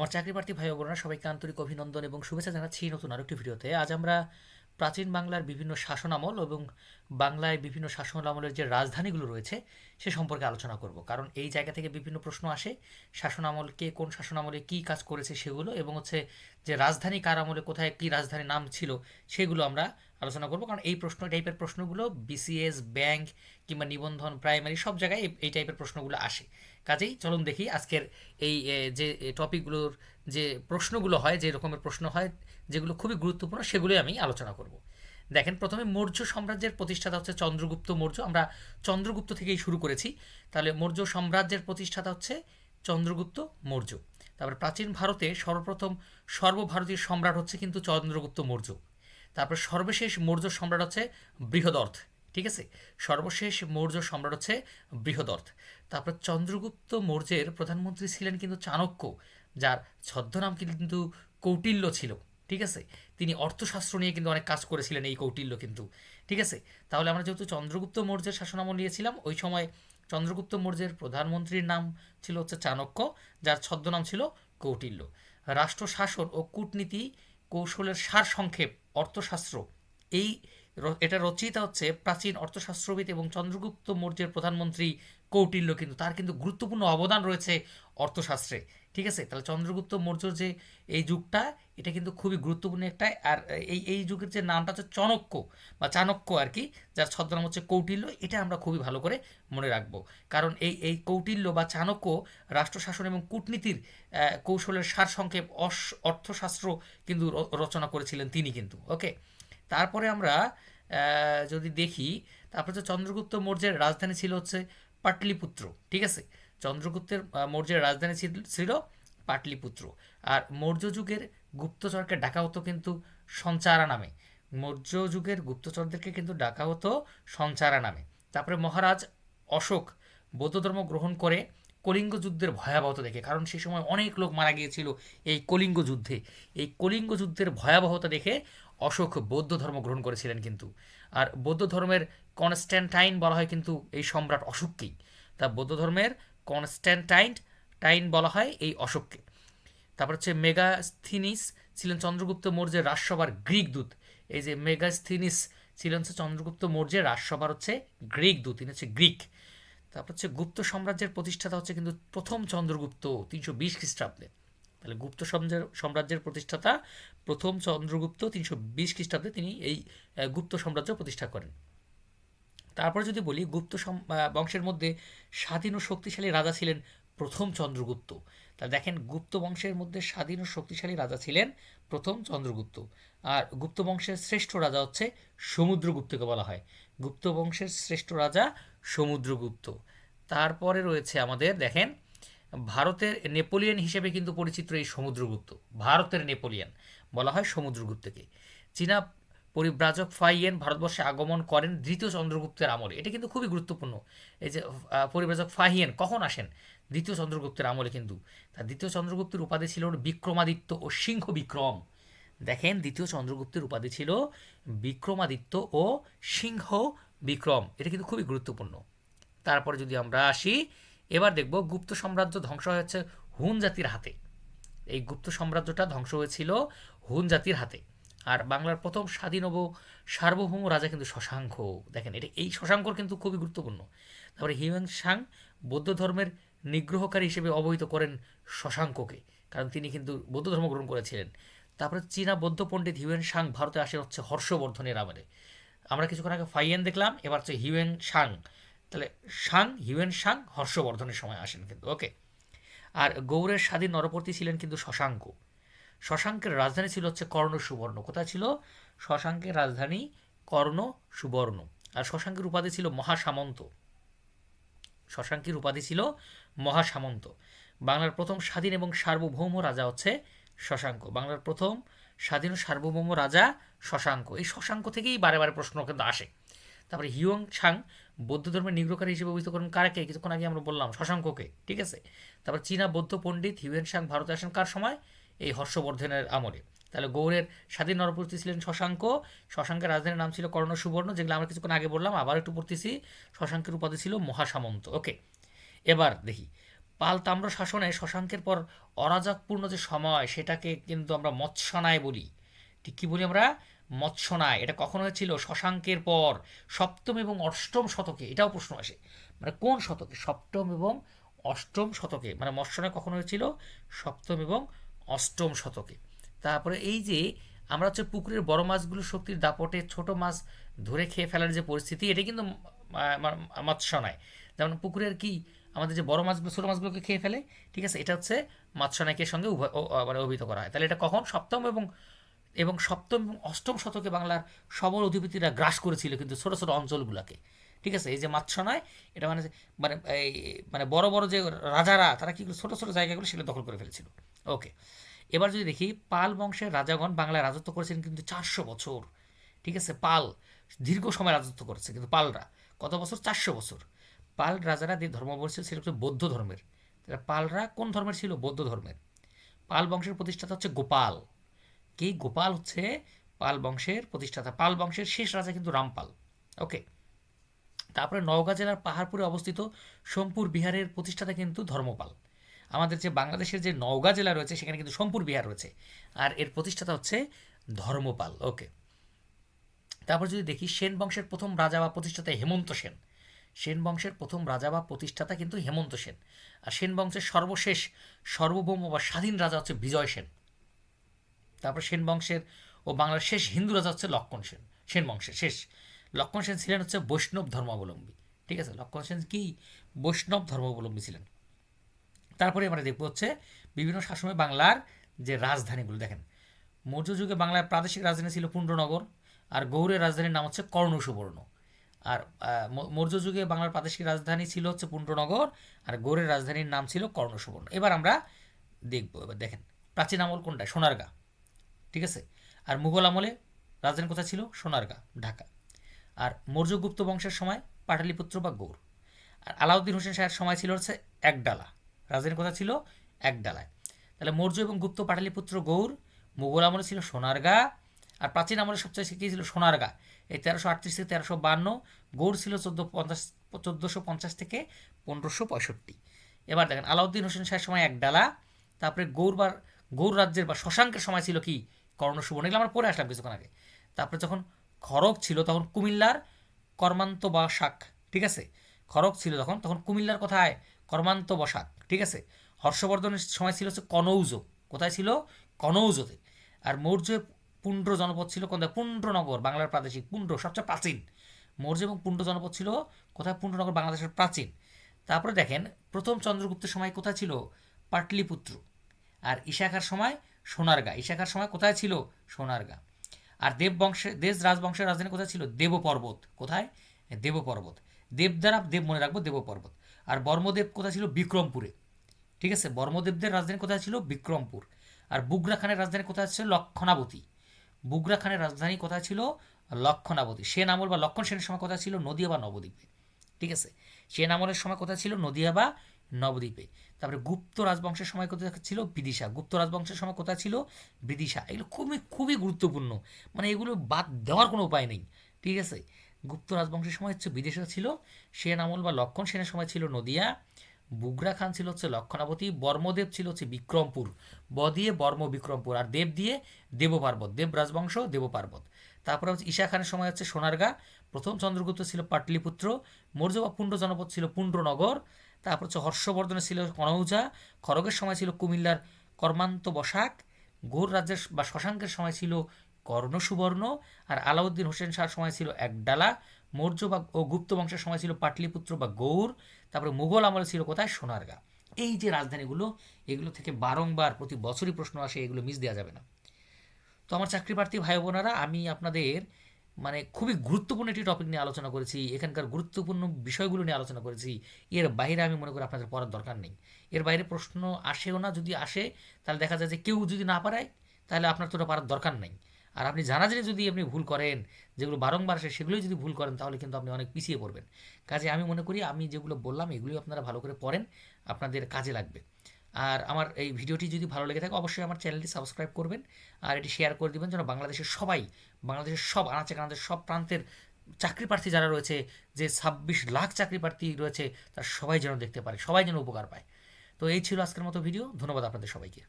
আমার চাকরি প্রার্থী ভাই বোনরা সবাইকে আন্তরিক অভিনন্দন এবং শুভেচ্ছা জানাচ্ছি নতুন আরেকটি ভিডিওতে। আজ আমরা প্রাচীন বাংলার বিভিন্ন শাসন আমল এবং বাংলায় বিভিন্ন শাসন আমলের যে রাজধানীগুলো রয়েছে, সে সম্পর্কে আলোচনা করব। কারণ এই জায়গা থেকে বিভিন্ন প্রশ্ন আসে শাসন আমল কে, কোন শাসন আমলে কী কাজ করেছে সেগুলো এবং হচ্ছে যে রাজধানী কার আমলে কোথায় কী রাজধানীর নাম ছিল সেগুলো আমরা আলোচনা করব। কারণ এই প্রশ্ন টাইপের প্রশ্নগুলো বিসিএস ব্যাংক কিংবা নিবন্ধন প্রাইমারি সব জায়গায় এই টাইপের প্রশ্নগুলো আসে। কাজেই চলুন দেখি আজকের এই যে টপিকগুলোর যে প্রশ্নগুলো হয়, যে রকমের প্রশ্ন হয় যেগুলো খুবই গুরুত্বপূর্ণ, সেগুলোই আমি আলোচনা করব। দেখেন, প্রথমে মৌর্য সাম্রাজ্যের প্রতিষ্ঠাতা হচ্ছে চন্দ্রগুপ্ত মৌর্য। আমরা চন্দ্রগুপ্ত থেকেই শুরু করেছি। তাহলে মৌর্য সাম্রাজ্যের প্রতিষ্ঠাতা হচ্ছে চন্দ্রগুপ্ত মৌর্য। তারপরে প্রাচীন ভারতে সর্বপ্রথম সর্বভারতীয় সম্রাট হচ্ছে কিন্তু চন্দ্রগুপ্ত মৌর্য। তারপর সর্বশেষ মৌর্য সম্রাট হচ্ছে বৃহদর্থ, ঠিক আছে? সর্বশেষ মৌর্য সম্রাট হচ্ছে বৃহদর্থ। তারপর চন্দ্রগুপ্ত মৌর্যের প্রধানমন্ত্রী ছিলেন কিন্তু চাণক্য, যার ছদ্মনাম কিন্তু কৌটিল্য ছিল। ঠিক আছে? তিনি অর্থশাস্ত্র নিয়ে কিন্তু অনেক কাজ করেছিলেন এই কৌটিল্য কিন্তু। ঠিক আছে? তাহলে আমরা যেহেতু চন্দ্রগুপ্ত মৌর্যের শাসনামল নিয়েছিলাম, ওই সময় চন্দ্রগুপ্ত মৌর্যের প্রধানমন্ত্রীর নাম ছিল হচ্ছে চাণক্য, যার ছদ্মনাম ছিল কৌটিল্য। রাষ্ট্র শাসন ও কূটনীতি কৌশলের সার সংক্ষেপ অর্থশাস্ত্র, এই এটা রচয়িতা হচ্ছে প্রাচীন অর্থশাস্ত্রবিদ এবং চন্দ্রগুপ্ত মৌর্যের প্রধানমন্ত্রী কৌটিল্য কিন্তু। তার কিন্তু গুরুত্বপূর্ণ অবদান রয়েছে অর্থশাস্ত্রে। ঠিক আছে? তাহলে চন্দ্রগুপ্ত মৌর্য যে এই যুগটা, এটা কিন্তু খুবই গুরুত্বপূর্ণ একটা, আর এই এই যুগের যে নামটা হচ্ছে চাণক্য বা চাণক্য আর কি যার ছদ্মনাম হচ্ছে কৌটিল্য, এটা আমরা খুবই ভালো করে মনে রাখব। কারণ এই এই কৌটিল্য বা চাণক্য রাষ্ট্রশাসন এবং কূটনীতির কৌশলের সারসংক্ষেপ অর্থশাস্ত্র কিন্তু রচনা করেছিলেন তিনি কিন্তু, ওকে? তারপরে আমরা যদি দেখি, তারপরে হচ্ছে চন্দ্রগুপ্ত মৌর্যের রাজধানী ছিল হচ্ছে পাটলিপুত্র, ঠিক আছে? চন্দ্রগুপ্তের মৌর্যের রাজধানী ছিল- পাটলিপুত্র। আর মৌর্য যুগের গুপ্তচরকে ডাকা হতো কিন্তু সঞ্চারা নামে। মৌর্য যুগের গুপ্তচরদেরকে কিন্তু ডাকা হতো সঞ্চারা নামে। তারপরে মহারাজ অশোক বৌদ্ধ ধর্ম গ্রহণ করে কলিঙ্গ যুদ্ধের ভয়াবহতা দেখে, কারণ সেই সময় অনেক লোক মারা গিয়েছিল এই কলিঙ্গ যুদ্ধে। এই কলিঙ্গ যুদ্ধের ভয়াবহতা দেখে অশোক বৌদ্ধ ধর্ম গ্রহণ করেছিলেন কিন্তু। আর বৌদ্ধ ধর্মের কনস্ট্যান্টাইন বলা হয় কিন্তু এই সম্রাট অশোককেই। তা বৌদ্ধ ধর্মের কনস্ট্যান্টাইন টাইন বলা হয় এই অশোককে। তারপর হচ্ছে মেগাস্থিনিস, ছিলেন চন্দ্রগুপ্ত মৌর্যের রাজসভার গ্রিক দূত। এই যে মেগাস্থিনিস ছিলেন হচ্ছে চন্দ্রগুপ্ত মৌর্যের রাজসভার হচ্ছে গ্রিক দূত, তিনি হচ্ছে গ্রিক। তারপর হচ্ছে গুপ্ত সাম্রাজ্যের প্রতিষ্ঠাতা হচ্ছে কিন্তু প্রথম চন্দ্রগুপ্ত, তিনশো বিশ খ্রিস্টাব্দে। তাহলে গুপ্ত সাম্রাজ্যের সাম্রাজ্যের প্রতিষ্ঠাতা প্রথম চন্দ্রগুপ্ত তিনশো বিশ খ্রিস্টাব্দে তিনি এই গুপ্ত সাম্রাজ্য প্রতিষ্ঠা করেন। তারপর যদি বলি গুপ্ত বংশের মধ্যে স্বাধীন ও শক্তিশালী রাজা ছিলেন প্রথম চন্দ্রগুপ্ত। তা দেখেন, গুপ্ত বংশের মধ্যে স্বাধীন ও শক্তিশালী রাজা ছিলেন প্রথম চন্দ্রগুপ্ত। আর গুপ্ত বংশের শ্রেষ্ঠ রাজা হচ্ছে সমুদ্রগুপ্তকে বলা হয়। গুপ্ত বংশের শ্রেষ্ঠ রাজা সমুদ্রগুপ্ত। তারপরে রয়েছে আমাদের, দেখেন, ভারতের নেপোলিয়ান হিসেবে কিন্তু পরিচিত এই সমুদ্রগুপ্ত। ভারতের নেপোলিয়ান বলা হয় সমুদ্রগুপ্তকে। চীনা পরিব্রাজক ফাইয়েন ভারতবর্ষে আগমন করেন দ্বিতীয় চন্দ্রগুপ্তের আমলে। এটা কিন্তু খুবই গুরুত্বপূর্ণ। এই যে পরিব্রাজক ফাহিয়েন কখন আসেন? দ্বিতীয় চন্দ্রগুপ্তের আমলে কিন্তু। তার দ্বিতীয় চন্দ্রগুপ্তের উপাধি ছিল বিক্রমাদিত্য ও সিংহ বিক্রম। দেখেন, দ্বিতীয় চন্দ্রগুপ্তের উপাধি ছিল বিক্রমাদিত্য ও সিংহ বিক্রম। এটা কিন্তু খুবই গুরুত্বপূর্ণ। তারপরে যদি আমরা আসি, এবার দেখব গুপ্ত সাম্রাজ্য ধ্বংস হয়েছে হুন জাতির হাতে। এই গুপ্ত সাম্রাজ্যটা ধ্বংস হয়েছিল হুন জাতির হাতে। আর বাংলার প্রথম স্বাধীন ও সার্বভৌম রাজা কিন্তু শশাঙ্ক। দেখেন, এটা এই শশাঙ্কর কিন্তু খুবই গুরুত্বপূর্ণ। তারপরে হিউয়েন সাং বৌদ্ধ ধর্মের নিগ্রহকারী হিসেবে অবহিত করেন শশাঙ্ককে, কারণ তিনি কিন্তু বৌদ্ধ ধর্ম গ্রহণ করেছিলেন। তারপরে চীনা বৌদ্ধ পণ্ডিত হিউয়েন সাং ভারতে আসেন হচ্ছে হর্ষবর্ধনের আমলে। আমরা কিছুক্ষণ আগে ফাইয়েন দেখলাম, এবার হচ্ছে হিউয়েন সাং তাহলে সাং হিউয়েন সাং হর্ষবর্ধনের সময় আসেন কিন্তু, ওকে। আর গৌড়ের স্বাধীন নরপতি ছিলেন কিন্তু শশাঙ্ক। শশাঙ্কের রাজধানী ছিল হচ্ছে কর্ণ সুবর্ণ। কোথায় ছিল? শশাঙ্কের রাজধানী কর্ণ সুবর্ণ। আর শশাঙ্কের উপাধি ছিল মহাসামন্ত। শশাঙ্কের উপাধি ছিল মহাসামন্ত। বাংলার প্রথম স্বাধীন এবং সার্বভৌম রাজা হচ্ছে শশাঙ্ক। বাংলার প্রথম স্বাধীন সার্বভৌম রাজা শশাঙ্ক। এই শশাঙ্ক থেকেই বারে বারে প্রশ্ন কিন্তু আসে। তারপরে হিউং ছাং বৌদ্ধ ধর্মের নিগ্রহকারী হিসেবে অভিহিত করেন কারকে কিছুক্ষণ আগে আমরা বললাম শশাঙ্ককে। ঠিক আছে? তারপর চীনা বৌদ্ধ পণ্ডিত হিউয়েন সাং ভারতে আসেন কার সময়? এই হর্ষবর্ধনের আমলে। তাহলে গৌড়ের স্বাধীন নরপতি ছিলেন শশাঙ্ক। শশাঙ্কের রাজধানীর নাম ছিল কর্ণ সুবর্ণ যেগুলো আমরা কিছুক্ষণ আগে বললাম, আবার একটু পড়তেছি। শশাঙ্কের উপাধি ছিল মহাসামন্ত। ওকে, এবার দেখি। পাল তাম্র শাসনে শশাঙ্কের পর অরাজকপূর্ণ যে সময়, সেটাকে কিন্তু আমরা মৎস্যনায় বলি। ঠিক কী বলি আমরা? মৎস্যনায়। এটা কখন হয়েছিল? শশাঙ্কের পর সপ্তম এবং অষ্টম শতকে। এটাও প্রশ্ন আসে। মানে কোন শতকে? সপ্তম এবং অষ্টম শতকে। মানে মৎস্যনায় কখন হয়েছিল? সপ্তম এবং অষ্টম শতকে। তারপরে এই যে আমরা হচ্ছে পুকুরের বড় মাছগুলো শক্তির দাপটে ছোট মাছ ধরে খেয়ে ফেলার যে পরিস্থিতি, এটা কিন্তু মৎস্যনায় যেমন পুকুরের কি আমাদের যে বড় মাছগুলো, ছোটো মাছগুলোকে খেয়ে ফেলে, ঠিক আছে, এটা হচ্ছে মৎস্যনায়কের সঙ্গে উভয় মানে অভিহিত করা হয়। তাহলে এটা কখন? সপ্তম এবং এবং সপ্তম এবং অষ্টম শতকে বাংলার সবল অধিপতিরা গ্রাস করেছিল কিন্তু ছোটো ছোটো অঞ্চলগুলোকে। ঠিক আছে? এই যে মাৎস্যনায় এটা মানে মানে এই মানে বড় বড় যে রাজারা, তারা কি ছোটো ছোটো জায়গাগুলো সেগুলো দখল করে ফেলেছিল। ওকে। এবার যদি দেখি, পাল বংশের রাজাগণ বাংলায় রাজত্ব করেছেন কিন্তু চারশো বছর। ঠিক আছে? পাল দীর্ঘ সময় রাজত্ব করেছে কিন্তু পালরা। কত বছর? চারশো বছর। পাল রাজারা যে ধর্মবর্ষ সেটা হচ্ছে বৌদ্ধ ধর্মের। পালরা কোন ধর্মের ছিল? বৌদ্ধ ধর্মের। পাল বংশের প্রতিষ্ঠাতা হচ্ছে গোপাল। কে? গোপাল হচ্ছে পাল বংশের প্রতিষ্ঠাতা। পাল বংশের শেষ রাজা কিন্তু রামপাল। ওকে। তারপরে নওগাঁ জেলার পাহাড়পুরে অবস্থিত সোমপুর বিহারের প্রতিষ্ঠাতা কিন্তু ধর্মপাল। আমাদের যে বাংলাদেশের যে নওগাঁ জেলা রয়েছে, সেখানে কিন্তু সোমপুর বিহার রয়েছে। আর এর প্রতিষ্ঠাতা হচ্ছে ধর্মপাল, ওকে। তারপর যদি দেখি, সেন বংশের প্রথম রাজা বা প্রতিষ্ঠাতা হেমন্ত সেন। সেন বংশের প্রথম রাজা বা প্রতিষ্ঠাতা কিন্তু হেমন্ত সেন। আর সেন বংশের সর্বশেষ সর্বভৌম বা স্বাধীন রাজা হচ্ছে বিজয় সেন। তারপর সেন বংশের ও বাংলার শেষ হিন্দু রাজা হচ্ছে লক্ষণ সেন। সেন বংশের শেষ। লক্ষণ সেন ছিলেন হচ্ছে বৈষ্ণব ধর্মাবলম্বী। ঠিক আছে? লক্ষণ সেন কি? বৈষ্ণব ধর্মাবলম্বী ছিলেন। তারপরে আমরা দেখব হচ্ছে বিভিন্ন শাসনে বাংলার যে রাজধানীগুলো। দেখেন, মৌর্য যুগে বাংলার প্রাদেশিক রাজধানী ছিল পুণ্ডনগর আর গৌড়ের রাজধানীর নাম হচ্ছে কর্ণ সুবর্ণ আর মৌর্য যুগে বাংলার প্রাদেশিক রাজধানী ছিল হচ্ছে পুণ্ডনগর আর গৌড়ের রাজধানীর নাম ছিল কর্ণ সুবর্ণ এবার আমরা দেখব, এবার দেখেন, প্রাচীন আমল কোনটা? সোনারগাঁ। ঠিক আছে? আর মুঘল আমলে রাজধানী কোথায় ছিল? সোনারগাঁ, ঢাকা। আর মৌর্য গুপ্ত বংশের সময় পাটালিপুত্র বা গৌর। আর আলাউদ্দিন হোসেন শাহের সময় ছিল হচ্ছে একডালা রাজধানী কথা ছিল একডালায় তাহলে মৌর্য এবং গুপ্ত, পাটালিপুত্র, গৌর, মুঘল আমলে ছিল সোনারগাঁ, আর প্রাচীন আমলে সবচেয়ে কী ছিল? সোনারগাঁ। এই তেরোশো আটত্রিশ থেকে তেরোশো বান্ন, গৌর ছিল চোদ্দ পঞ্চাশ, চোদ্দোশো পঞ্চাশ থেকে পনেরোশো পঁয়ষট্টি। এবার দেখেন, আলাউদ্দিন হোসেন শাহের সময় একডালা তারপরে গৌড় বা গৌড় রাজ্যের বা শশাঙ্কের সময় ছিল কি? কর্ণ সুবর্ণ এগুলো আমরা পরে আসলাম কিছুক্ষণ আগে। তারপরে যখন খড়গ ছিল তখন কুমিল্লার কর্মান্ত বসাক ঠিক আছে? খড়গ ছিল তখন তখন কুমিল্লার কোথায়? কর্মান্ত বসাক ঠিক আছে? হর্ষবর্ধনের সময় ছিল হচ্ছে কনৌজ, কোথায় ছিল? কনৌজতে। আর মৌর্য পুণ্ড্র জনপদ ছিল কোন পুণ্ড্রনগর বাংলার প্রাদেশিক পুণ্ড্র সবচেয়ে প্রাচীন। মৌর্য এবং পুণ্ড্র জনপদ ছিল কোথায়? পুণ্ড্রনগর বাংলাদেশের প্রাচীন। তারপরে দেখেন, প্রথম চন্দ্রগুপ্তের সময় কোথায় ছিল? পাটলিপুত্র। আর ইশাখার সময় সোনারগা। ইশাখার সময় কোথায় ছিল? সোনারগাঁ। আর দেব বংশের দেশ রাজবংশের রাজধানী কোথায় ছিল? দেব পর্বত কোথায়? দেব পর্বত দেব দ্বারা দেব মনে রাখব দেব পর্বত আর বর্মদেব কোথায় ছিল? বিক্রমপুরে। ঠিক আছে? বর্মদেবদের রাজধানী কোথায় ছিল? বিক্রমপুর। আর বুগরা খানের রাজধানী কোথায় ছিল? লক্ষণাবতী। বুগরা খানের রাজধানী কোথায় ছিল? লক্ষণাবতী। সেন আমল বা লক্ষণ সেনের সময় কোথায় ছিল? নদিয়া বা নবদ্বীপে। ঠিক আছে? সেন আমলের সময় কোথায় ছিল? নদিয়া বা নবদ্বীপে। তারপরে গুপ্ত রাজবংশের সময় কোথায় ছিল? বিদিশা। গুপ্ত রাজবংশের সময় কোথায় ছিল? বিদিশা। এগুলো খুবই খুবই গুরুত্বপূর্ণ। মানে এগুলো বাদ দেওয়ার কোনো উপায় নেই। ঠিক আছে? গুপ্ত রাজবংশের সময় হচ্ছে বিদেশে ছিল। সেন আমল বা লক্ষণ সেনের সময় ছিল নদিয়া। বুগরা খান ছিল হচ্ছে লক্ষণাবতী। বর্মদেব ছিল হচ্ছে বিক্রমপুর। ব দিয়ে বর্ম বিক্রমপুর। আর দেব দিয়ে দেবপার্বত। দেব রাজবংশ, দেবপার্বত। তারপরে হচ্ছে ঈশা খানের সময় হচ্ছে সোনারগাঁ। প্রথম চন্দ্রগুপ্ত ছিল পাটলিপুত্র। মৌর্য বা পুণ্ড জনপদ ছিল পুণ্ডনগর। তারপর হচ্ছে হর্ষবর্ধনের ছিল কনৌজা খড়গের সময় ছিল কুমিল্লার কর্মান্ত বসাক গৌড় রাজ্যের বা শশাঙ্কের সময় ছিল কর্ণ সুবর্ণ আর আলাউদ্দিন হোসেন শাহর সময় ছিল একডালা, মৌর্য বা ও গুপ্ত বংশের সময় ছিল পাটলিপুত্র বা গৌড় তারপরে মুঘল আমলে ছিল কোথায়? সোনারগাঁ। এই যে রাজধানীগুলো, এগুলো থেকে বারংবার প্রতি বছরই প্রশ্ন আসে, এগুলো মিস দেওয়া যাবে না। তো আমার চাকরি প্রার্থী ভাই বোনেরা আমি আপনাদের মানে খুবই গুরুত্বপূর্ণ একটি টপিক নিয়ে আলোচনা করেছি, এখানকার গুরুত্বপূর্ণ বিষয়গুলো নিয়ে আলোচনা করেছি। এর বাইরে আমি মনে করি আপনাদের পড়ার দরকার নেই। এর বাইরে প্রশ্ন আসেও না, যদি আসে, তাহলে দেখা যায় যে কেউ যদি না পারায়, তাহলে আপনার তো পারার দরকার নেই। আর আপনি জানা জেনে যদি আপনি ভুল করেন, যেগুলো বারংবার আসে সেগুলোই যদি ভুল করেন, তাহলে কিন্তু আপনি অনেক পিছিয়ে পড়বেন। কাজে আমি মনে করি, আমি যেগুলো বললাম এগুলোই আপনারা ভালো করে পড়েন, আপনাদের কাজে লাগবে। আর আমার এই ভিডিওটি যদি ভালো লেগে থাকে, অবশ্যই আমার চ্যানেলটি সাবস্ক্রাইব করবেন আর এটি শেয়ার করে দেবেন যেন বাংলাদেশের সবাই, বাংলাদেশের সব আনাচে কানাচে সব প্রান্তের চাকরি প্রার্থী যারা রয়েছে, যে ছাব্বিশ লাখ চাকরি প্রার্থী রয়েছে, তার সবাই যেন দেখতে পারে, সবাই যেন উপকার পায়। তো এই ছিল আজকের মতো ভিডিও, ধন্যবাদ আপনাদের সবাইকে।